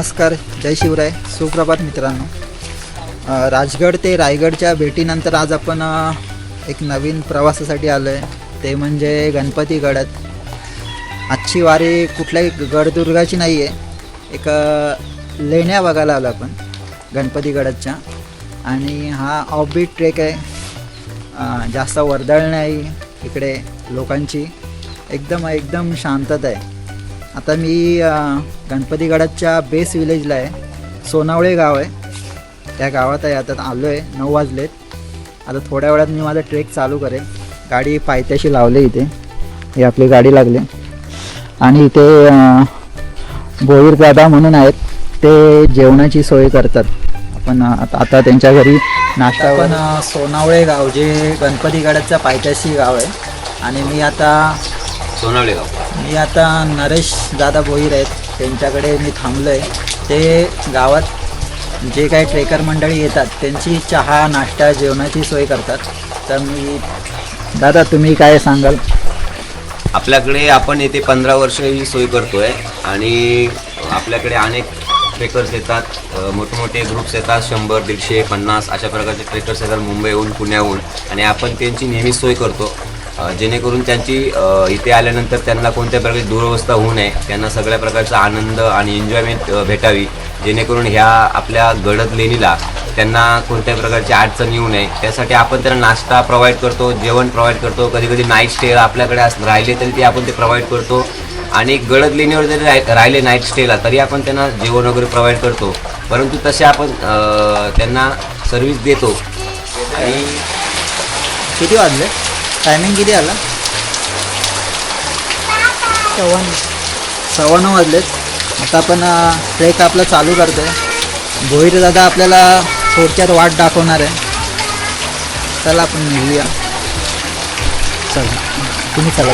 नमस्कार जय शिवराय. सुप्रभात मित्रांनो. राजगड ते रायगडच्या भेटीनंतर आज आपण एक नवीन प्रवासासाठी आलो आहे ते म्हणजे गणपतीगडात. आजची वारी कुठल्याही गडदुर्गाची नाही आहे एक लेण्या बघायला आलो आपण गणपतीगडाच्या. आणि हा ऑफबीट ट्रेक आहे. जास्त वर्दळ नाही इकडे लोकांची. एकदम एकदम शांतता आहे. आता मी गणपतीगडाच्या बेस विलेजला आहे. सोनावळे गाव आहे. त्या गावात आहे. आता आलो आहे नऊ वाजलेत. आता थोड्या वेळात मी माझा ट्रेक चालू करेल गाडी पायथ्याशी लावली इथे. ही आपली गाडी लागली. आणि इथे अ, भोईर दादा म्हणून आहेत. ते जेवणाची सोय करतात. आपण आता आता त्यांच्या घरी नाश्ता पण सोनावळे गाव जे गणपतीगडाच्या पायथ्याशी गाव आहे. आणि मी आता सोनावळे गाव. मी आता नरेश दादा भोईर आहेत. त्यांच्याकडे मी थांबलो आहे ते गावात जे काही ट्रेकर मंडळी येतात त्यांची चहा नाश्ता जेवणाची सोय करतात. तर मी दादा तुम्ही काय सांगाल? आपल्याकडे आपण येथे पंधरा वर्ष ही सोय करतोय आणि आपल्याकडे अनेक ट्रेकर्स येतात मोठमोठे ग्रुप्स येतात शंभर दीडशे पन्नास अशा प्रकारचे ट्रेकर्स येतात मुंबईहून पुण्याहून. आणि आपण त्यांची नेहमी सोय करतो. जेणेकरून त्यांची इथे आल्यानंतर त्यांना कोणत्या प्रकारची दुरवस्था होऊ नये त्यांना सगळ्या प्रकारचा आनंद आणि एन्जॉयमेंट भेटावी जेणेकरून ह्या आपल्या गडद लेणीला त्यांना कोणत्या प्रकारची अडचण येऊ नये. त्यासाठी आपण त्यांना नाश्ता प्रोव्हाइड करतो जेवण प्रोव्हाइड करतो कधी कधी नाईट स्टे आपल्याकडे राहिले तरी ते आपण ते प्रोव्हाइड करतो. आणि गडद लेणीवर जरी राहिले नाईट स्टेला तरी आपण त्यांना जेवण वगैरे प्रोव्हाइड करतो. परंतु तसे आपण त्यांना सर्व्हिस देतो. आणि किती वाजले? टायमिंग किती आला? सव्वा सव्वा नऊ वाजलेत. आता आपण ट्रेक आपला चालू करतोय. भोईर दादा आपल्याला थोडक्यात वाट दाखवणार आहे. चला आपण निघूया. चला. तुम्ही चला.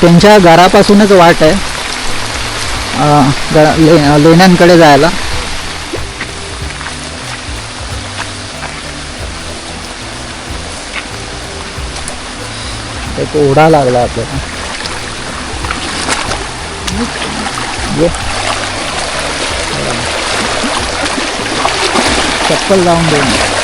त्यांच्या घरापासूनच वाट आहे. लेण्यांकडे जायला. एक ओढा लागला आपल्याला. चप्पल लावून देऊ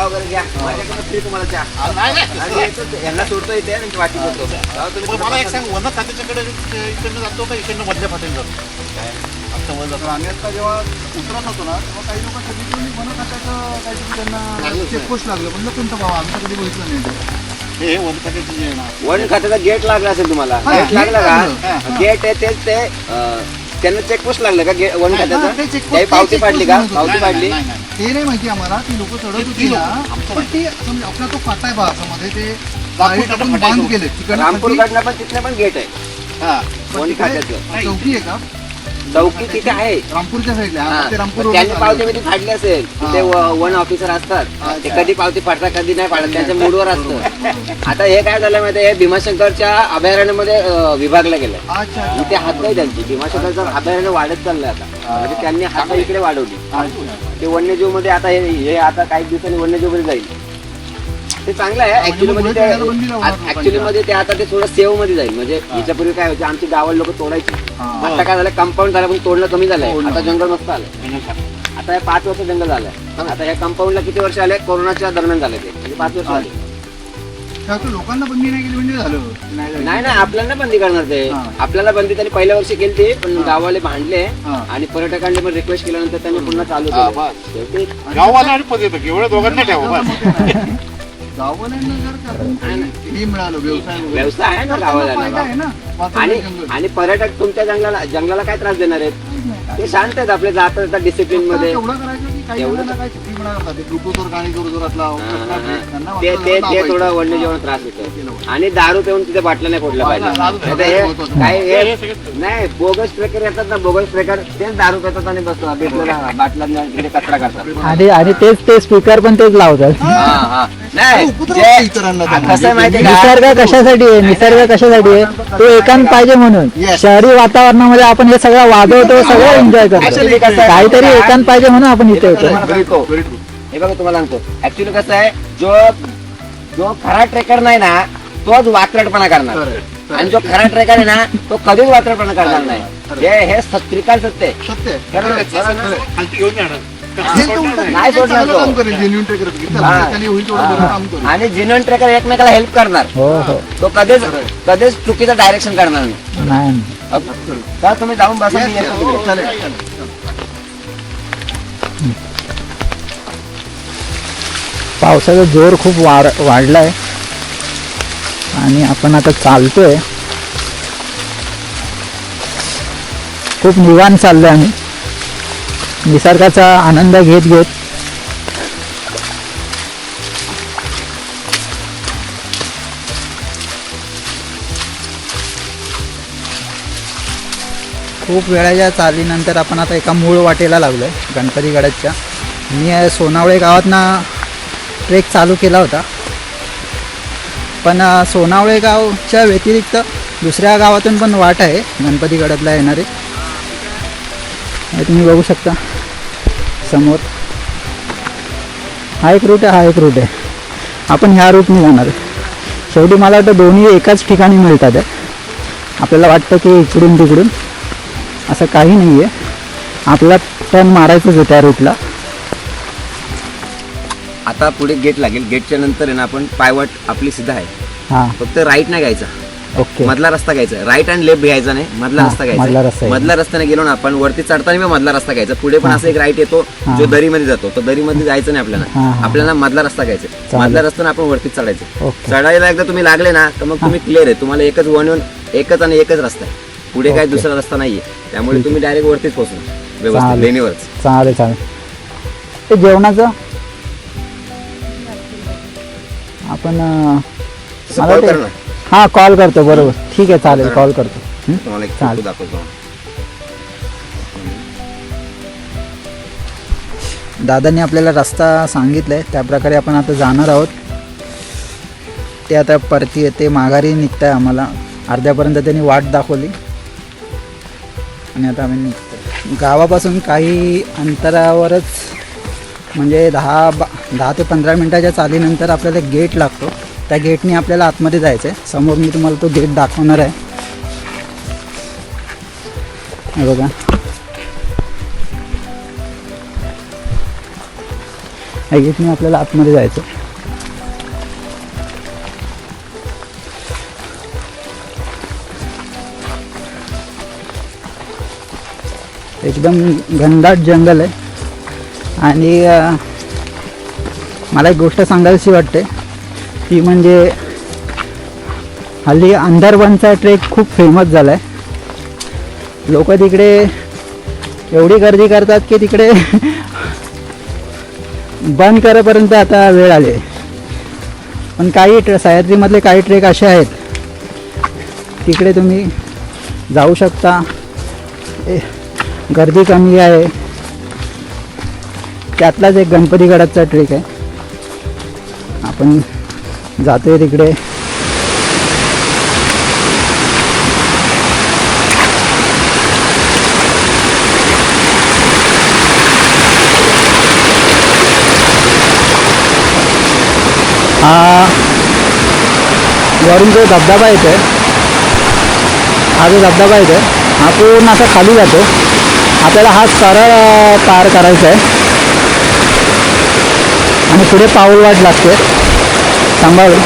चहा वगैरे घ्या. माझ्याकडे फ्री तुम्हाला चहा यांना सोडतो इथे आणि वाटी करतो मला एक सांग वन खात्याच्याकडे इकडनं जातो का इकडनं मधल्या जातो? वन जातो. आम्ही आता जेव्हा उतरत होतो ना तेव्हा काही लोक सगळीकडून वन खात्याचं काहीतरी त्यांना लागलं चेकपोस्ट लागलं. म्हणलं कोणतं भाव आम्ही तर कधी बघितलं नाही हे वन खात्याचे जे आहे ना. वन खात्याचा गेट लागला असेल तुम्हाला. हा, गेट लागला. का? हा. गेट आहे तेच ते अं, त्यांना चेकपोस्ट लागलं का गे- वन हा, ते खात्याचं checkpost- काही पावती पाडली का? पावती नाही, पाडली? नाही, नाही. ते नाही माहिती आम्हाला ती लोक चढत होती ना. पण ते समजा आपला तो फाटा आहे बा मध्ये ते लाइट आपण. बांध रामपूर कडनं पण गेट आहे. हा. तिकडे खात्याचं चौकी आहे का? चौकी तिथे आहे. रामपूरच्या साईडला. ते रामपूर मग रोडला त्यांनी पावती मध्ये फाडली असेल. तिथे वन ऑफिसर असतात. ते कधी पावती फाडतात कधी नाही फाडत. त्यांच्या मूडवर असतं. आता हे काय झालं माहिती हे भीमाशंकरच्या अभयारण्यामध्ये विभागलं गेलं. इथे हात नाही त्यांची. भीमाशंकरचं अभयारण्य वाढत चाललंय आता. म्हणजे त्यांनी हात इकडे वाढवली. ते वन्यजीवमध्ये आता हे हे आता काही दिवसांनी वन्यजीवमध्ये जाईल. ते चांगलं आहे म्हणजे ऍक्च्युली मध्ये ते ऍक्च्युली मध्ये ते आता ते थोडं सेव्हमध्ये जाईल. म्हणजे याच्यापूर्वी काय व्हायचं आमची गावाला लोक तोडायची. आता काय झालं कंपाऊंड झालं पण तोडणं कमी झालंय. आता जंगल मस्त आलंय. आता हे पाच वर्ष जंगल झालंय. आता ह्या कंपाऊंडला किती वर्ष आले? कोरोनाच्या दरम्यान झाले ते. म्हणजे पाच वर्ष आले लोकांना बंदी नाही केली म्हणजे झालं नाही झालं. नाही नाही आपल्याला बंदी करणार ते हा. आपल्याला बंदी त्यांनी पहिल्या वर्षी केली ते पण गावाले भांडले हा. आणि पर्यटकांनी पण रिक्वेस्ट केल्यानंतर त्यांनी पुन्हा चालू हा, केलं बस. शेवटी गाववाला आणि दोघांना ठेवा बस गाववाल्यांना जर त्यातून हे मिळालं व्यवसाय वगैरे. व्यवसाय आहे ना तर त्यांना फायदा गावाला आहे ना वाचवलं आणि जंगल. आणि पर्यटक तुमच्या जंगलाला जंगलाला काय त्रास देणार आहेत. ते शांत आहेत आपले जातात डिसिप्लिनमध्ये तेवढं करायचं काही एवढं जणांना काय ती म्हणा करतात ते ब्लूटूथवर गाणी करू जोरात लाव हा, करतात हा, ते. हा. त्यांना ते वाटतं ते जरा ते लावायचं. थोडं वन्य जेवण त्रास होतो आणि दारू पिऊन तिथे बाटला नाही फोडला पाहिजे दारू नाहीतर हे. काय हे- नाही बोगस ट्रेकर येतात ना बोगस ट्रेकर तेच दारू पितात आणि बसतो भेटलेला बाटला कचरा करतात आणि आणि तेच ते स्पीकर पण तेच लावतात हा हा नाही उपद्रव जे- होतो इतरांना हा, त्यांना. कसं आहे का निसर्ग कशासाठी आहे निसर्ग कशासाठी आहे तो एकांत पाहिजे म्हणून Yes. शहरी वातावरणामध्ये आपण हे सगळं वाजवतो सगळं एन्जॉय Actually करतो आहे काहीतरी? एकांत पाहिजे म्हणून आपण इथे येतो. Very. हे बघा तुम्हाला सांगतो ऍक्च्युली कसं आहे जो जो खरा ट्रेकर नाही ना तोच वात्रटपणा करणार. आणि जो खरा ट्रेकर आहे ना तो कधीच वात्रटपणा करणार नाही हे हे सत्रिकाल सत्य आहे. सत्य आहे. खरं आहे, खरं आहे, खरं आहे. खालती घेऊन येणार असेल तर उलटं नाही सोडणार तो. हा. आणि जिनोन ट्रेकर एकमेकाला हेल्प करणार हो हो तो कधीच कधीच चुकीचं डायरेक्शन करणार नाही तुम्ही जाऊन बसा मी येतो. तिकडे. हो. पावसाचा जोर खूप वाढ वाढलाय आणि आपण आता चालतोय खूप निवांत चाललोय आम्ही निसर्गाचा आनंद घेत घेत. खूप वेळाच्या चालीनंतर आपण आता एका मूळ वाटेला लागलो आहे गणपतीगडाच्या. मी सोनावळे गावातनं ट्रेक चालू केला होता. पण सोनावळे गावच्या व्यतिरिक्त दुसऱ्या गावातून पण वाट आहे गणपतीगडातला येणारे. हे तुम्ही बघू शकता. समोर. हा एक रूट आहे हा एक रूट आहे. आपण ह्या रूटने जाणार शेवटी मला वाटतं दोन्ही एकाच ठिकाणी मिळतात आपल्याला वाटतं की इकडून तिकडून असं काही नाही आहे आपला टर्न मारायचंच आहे त्या रूटला आता पुढे गेट लागेल. गेटच्या नंतर आहे ना आपण पायवाट आपली सिधा आहे. हां. फक्त राईट नाही घ्यायचा. ओके. मधला रस्ता घ्यायचा राईट अँड लेफ्ट घ्यायचा नाही. मधला रस्ता मधला घ्यायचा रस्ता घ्यायचा. मधला रस्त्याने गेलो ना आपण वरती चढताना मी मधला रस्ता घ्यायचा. पुढे पण असं एक राईट येतो. जो दरीमध्ये जातो. तो दरीमध्ये जायचं नाही हा, आपल्याला. हा. आपल्याला मधला रस्ता घ्यायचा. मधल्या रस्त्याने आपण वरती चढायचं ओके. चढायला एकदा तुम्ही लागले ना तर मग तुम्ही क्लिअर आहे. तुम्हाला एकच वन वन एकच आणि एकच रस्ता आहे. पुढे काही ओके. दुसरा रस्ता नाहीये. त्यामुळे तुम्ही डायरेक्ट वरतीच पोहोचणार. व्यवस्थित. चालेल. लेणीवरच चालेल चालेल. ते जेवणाचं? आपण अं, मला ते- हां कॉल करतो बरोबर. ठीक आहे चालेल. कॉल करतो. हं? तुम्हाला एक चालेल. दाखवतो. दादांनी आपल्याला रस्ता सांगितला आहे त्याप्रकारे आपण आता जाणार आहोत. ते आता परती येते माघारी निघत आहे आम्हाला. अर्ध्यापर्यंत त्यांनी वाट दाखवली. आणि आता आम्ही निघतो गावापासून काही अंतरावरच म्हणजे दहा बा दहा ते पंधरा मिनटाच्या चालीनंतर आपल्याला गेट लागतो. त्या गेटने आपल्याला आतमध्ये जायचं आहे समोर मी तुम्हाला तो गेट दाखवणार आहे. बघा. या गेटने आपल्याला आतमध्ये जायचं एकदम घनदाट जंगल आहे. आणि मला एक गोष्ट सांगायची वाटते. ती म्हणजे हल्ली अंधारवनचा ट्रेक खूप फेमस झाला आहे लोक तिकडे एवढी गर्दी करतात की तिकडे बंद करेपर्यंत आता वेळ आले. पण काही ट्रे सह्याद्रीमधले काही ट्रेक असे आहेत. तिकडे तुम्ही जाऊ शकता. ए, गर्दी कमी आहे. त्यातलाच एक गणपतीगडाचा ट्रेक आहे. आपण जातोय तिकडे. हा. वरून जो धबधबा येतोय हा जो धबधबा येतोय हा पूर्ण असा खाली जातो आपल्याला हा सरळ पार करायचा आहे. आणि पुढे पाऊल वाट लागते. सांभाळून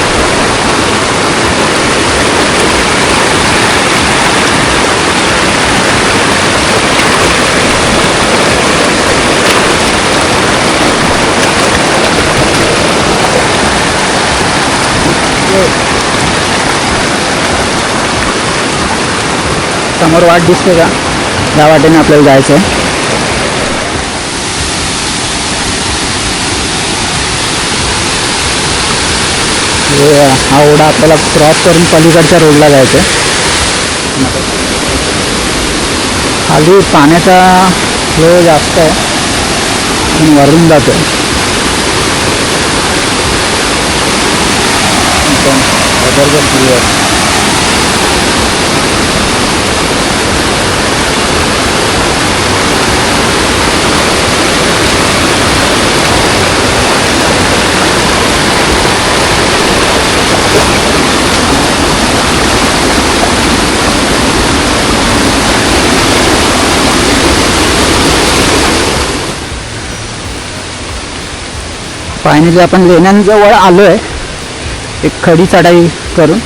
समोर वाट दिसते का? या वाटेने आपल्याला जायचं आहे म्हणजे, हा ओढा आपल्याला क्रॉस करून पलीकडच्या रोडला जायचं आहे खाली पाण्याचा फ्लो जास्त आहे. पण वरून जातो एकदम फायनली आपण लेण्यांजवळ आलो आहे एक खडी चढाई करून.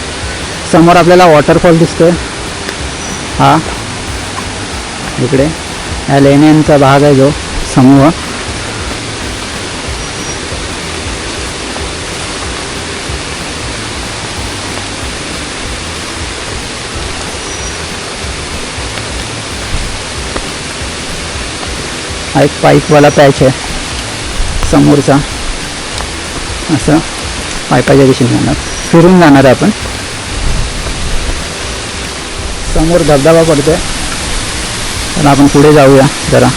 समोर आपल्याला वॉटरफॉल दिसतोय. हा. इकडे. या लेण्यांचा भाग आहे जो समूह हा एक पाईपवाला पॅच आहे. समोरचा. असं पायपाच्या दिशेने जाणार. फिरून जाणार आहे आपण. समोर धबधबा पडतोय. तर आपण पुढे जाऊया जरा.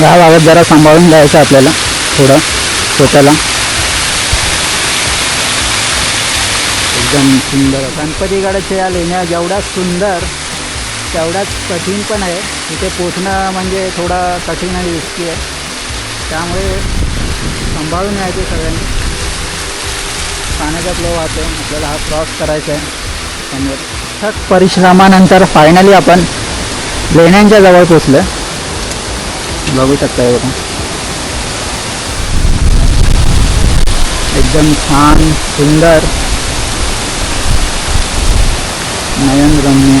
या भागात जरा सांभाळून जायचं आपल्याला थोडं स्वतःला. एकदम सुंदर. गणपतीगडाच्या या लेण्या जेवढ्या सुंदर तेवढाच कठीण पण आहे. तिथे पोचणं म्हणजे थोडा कठीण आणि रिस्की आहे. त्यामुळे सांभाळून यायचं सगळ्यांनी. पाण्याचा फ्लो वाहतो आपल्याला हा क्रॉस करायचा आहे. समोर. सख परिश्रमानंतर फायनली आपण लेण्यांच्या जवळ पोचलं बघू शकता एवढं बघा. एकदम छान सुंदर नयनरम्य.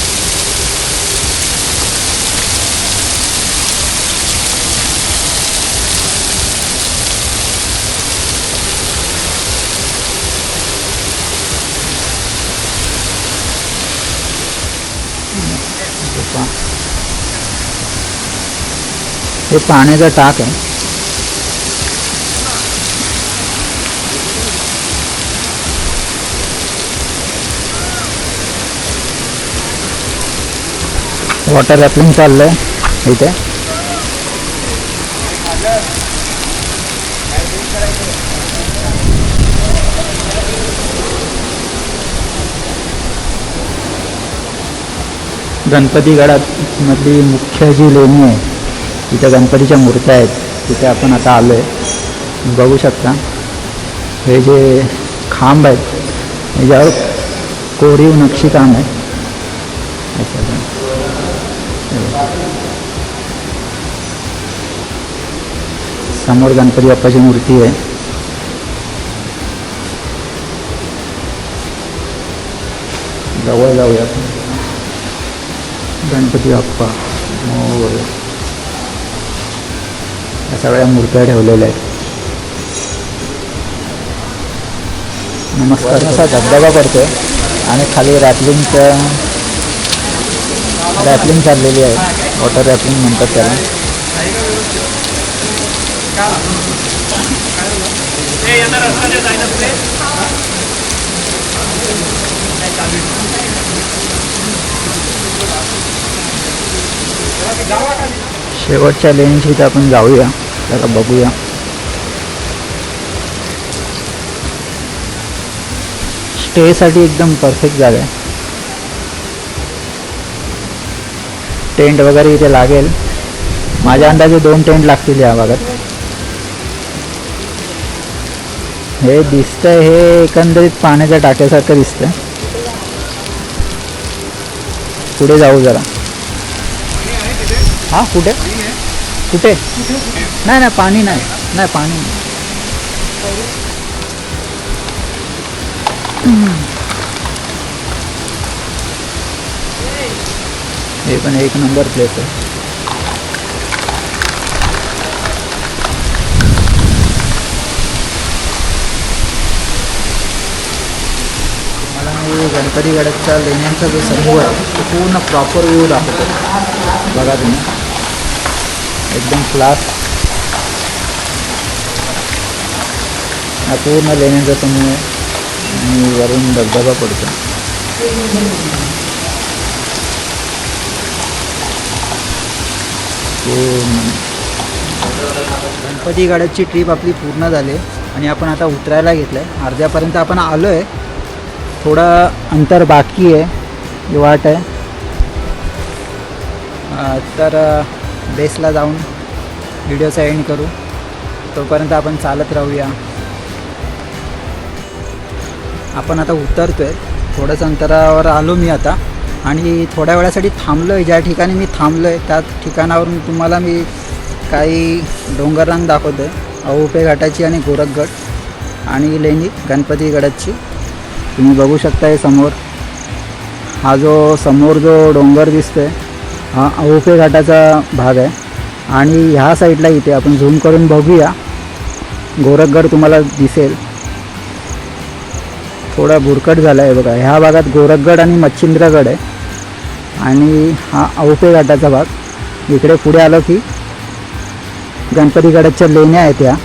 हे पहा. हे पाण्याचा टाक आहे वॉटर रॅपलिंग चाललंय इथे गणपतीगडात मधली मुख्य जी लेणी आहे तिथे गणपतीच्या मूर्त्या आहेत तिथे आपण आता आलो आहे बघू शकता. हे जे खांब आहेत याच्यावर कोरीव नक्षीकाम आहे. समोर गणपती बाप्पाची मूर्ती आहे. जवळ जाऊया आपण. गणपती बाप्पा मोर या सगळ्या मूर्त्या ठेवलेल्या आहेत. नमस्कार असा धबधबा करतोय आणि खाली रॅपलिंगचं रॅपलिंग चाललेली आहे. वॉटर रॅपलिंग म्हणतात त्याला. शेवटच्या लेनशी इथे आपण जाऊया. त्याला बघूया. स्टेसाठी एकदम परफेक्ट जागा आहे. टेंट वगैरे इथे लागेल. माझ्या अंदाजे दोन टेंट लागतील या भागात. हे दिसतंय हे एकंदरीत पाण्याच्या टाक्यासारखं दिसतंय. पुढे जाऊ जरा. हा कुठे? कुठे? नाही नाही पाणी नाही. नाही पाणी हे पण एक नंबर प्लेस आहे. मला मी लेण्यांचा जो समूह आहे तो पूर्ण प्रॉपर व्ह्यू दाखवतो. बघा तुम्ही. एकदम क्लास हा पूर्ण लेण्यांचा समूह आहे आणि वरून धबधबा पडतो. गणपती गाड्याची ट्रीप आपली पूर्ण झाली आणि आपण आता उतरायला घेतलं आहे अर्ध्यापर्यंत आपण आलो आहे थोडं अंतर बाकी आहे. ही वाट आहे. तर बेसला जाऊन व्हिडिओचा एंड करू. तोपर्यंत आपण चालत राहूया. आपण आता उतरतो आहे थोडंसं अंतरावर आलो मी आता. आणि थोड्या वेळासाठी थांबलो आहे ज्या ठिकाणी मी थांबलो आहे त्या ठिकाणावरून तुम्हाला मी काही डोंगररांग दाखवतो आहे अहोपे घाटाची आणि गोरखगड आणि लेणी गणपतीगडाची तुम्ही बघू शकता हे समोर. हा जो समोर जो डोंगर दिसतो आहे हा अहोपे घाटाचा भाग आहे. आणि ह्या साईडला इथे आपण झूम करून बघूया. गोरखगड तुम्हाला दिसेल. थोडा भुरकट झाला आहे बघा. ह्या भागात गोरखगड आणि मच्छिंद्रगड आहे. आणि हा अवपे घाटाचा भाग. इकडे पुढे आलो की गणपतीगडाच्या लेण्या आहेत या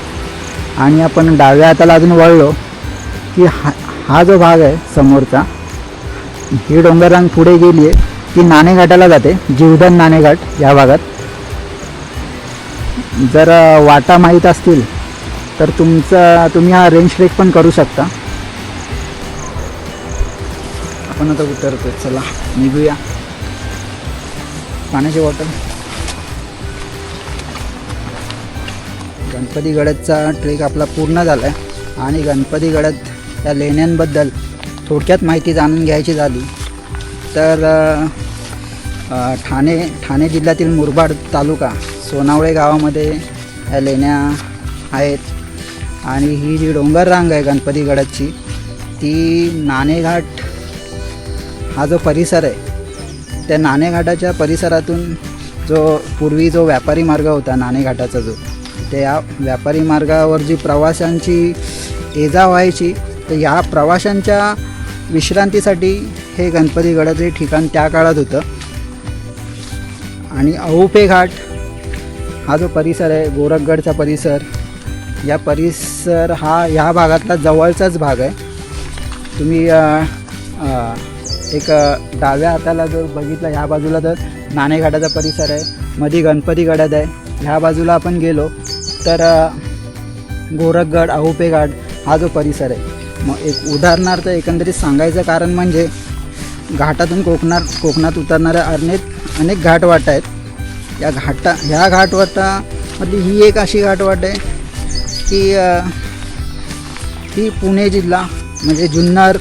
आणि आपण डाव्या हाताला अजून वळलो की हा हा जो भाग आहे समोरचा ही डोंगररांग पुढे गेली आहे. ती नाणेघाटाला जाते जीवधन नाणेघाट या भागात. जर वाटा माहीत असतील तर तुमचा तुम्ही हा रेंज ट्रेक पण करू शकता. आपण आता उतरतो चला निघूया. पाण्याची बॉटल. गणपतीगडाचा ट्रेक आपला पूर्ण झाला आहे आणि गणपतीगडात त्या लेण्यांबद्दल थोडक्यात माहिती जाणून घ्यायची झाली तर ठाणे ठाणे जिल्ह्यातील मुरबाड तालुका सोनावळे गावामध्ये या लेण्या आहेत. आणि ही जी डोंगर रांग आहे गणपतीगडाची ती नाणेघाट हा जो परिसर आहे त्या नाणेघाटाच्या परिसरातून जो पूर्वी जो व्यापारी मार्ग होता नाणेघाटाचा जो त्या व्यापारी मार्गावर जी प्रवाशांची ये जा व्हायची तर या प्रवाशांच्या विश्रांतीसाठी हे गणपतीगडाचे ठिकाण त्या काळात होतं. आणि अहोपे घाट हा जो परिसर आहे गोरखगडचा परिसर या परिसर हा ह्या भागातला जवळचाच भाग आहे. तुम्ही एक डाव्या हाताला जर बघितलं ह्या बाजूला तर नाणेघाटाचा परिसर आहे मध्ये गणपती गडात आहे. ह्या बाजूला आपण गेलो तर गोरखगड अहोपे घाट हा जो परिसर आहे. मग एक उदाहरणार्थ एकंदरीत सांगायचं कारण म्हणजे घाटातून कोकणात कोकणात उतरणाऱ्या अनेक अनेक घाटवाटा आहेत. या घाटा ह्या घाटवाटामधली ही एक अशी घाटवाट आहे की ती पुणे जिल्हा म्हणजे जुन्नर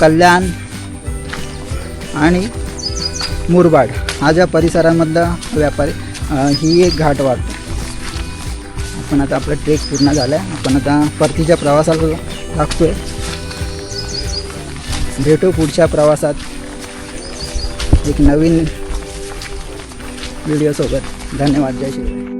कल्याण आणि मुरबाड. हा ज्या परिसरामधला व्यापारी ही एक घाट वाटतो आपण आता आपला ट्रेक पूर्ण झाला आहे आपण आता परतीच्या प्रवासाला लागतो आहे भेटू पुढच्या प्रवासात. एक नवीन व्हिडिओसोबत. धन्यवाद. जय श्री